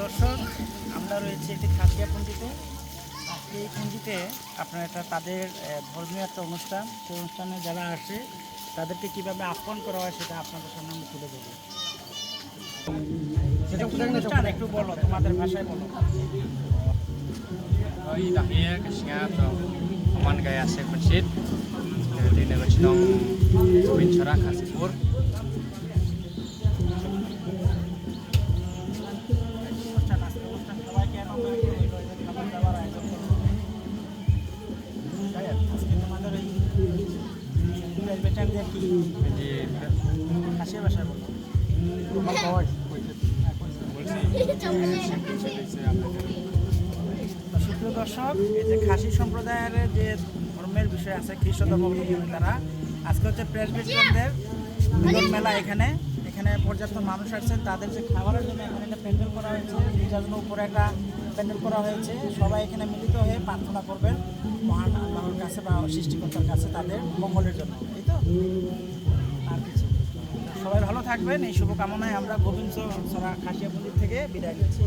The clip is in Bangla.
দর্শক, আমরা রয়েছে একটি খাসিয়া পঞ্জিতে আজকে এই পঞ্জিতে আপনার একটা তাদের ধর্মীয় একটা অনুষ্ঠান। সেই অনুষ্ঠানে যারা আসে, তাদেরকে কীভাবে আহ্বান করা হয় সেটা আপনাদের সামনে আমি তুলে দেবো সেটা একটু বলো, তোমাদের ভাষায় বলো। dahir kesnya atau aman gaya second seat jadi dengan sedang bicara kasipur Kasih bahasa bolo. Rumah kawai. Bolsi. Bolsi. Bolsi. Bolsi. Bolsi. Bolsi. দর্শক, এই যে খাসি সম্প্রদায়ের যে ধর্মের বিষয় আছে খ্রিস্ট ধর্মাবলম্বী তারা, আজকে হচ্ছে প্রেসবিটারদের মিলন মেলা এখানে। এখানে পর্যাপ্ত মানুষ আসছেন তাদের যে খাবারের জন্য এখানে একটা প্যান্ডেল করা হয়েছে দুইটার জন্য উপরে একটা প্যান্ডেল করা হয়েছে। সবাই এখানে মিলিত হয়ে প্রার্থনা করবেন মহান আল্লাহর কাছে বা সৃষ্টিকর্তার কাছে তাদের মঙ্গলের জন্য। এই তো? আর কিছু সবাই ভালো থাকবেন, এই শুভকামনায় আমরা গোবিন্দ সরা খাসিয়া মন্দির থেকে বিদায় নিচ্ছি।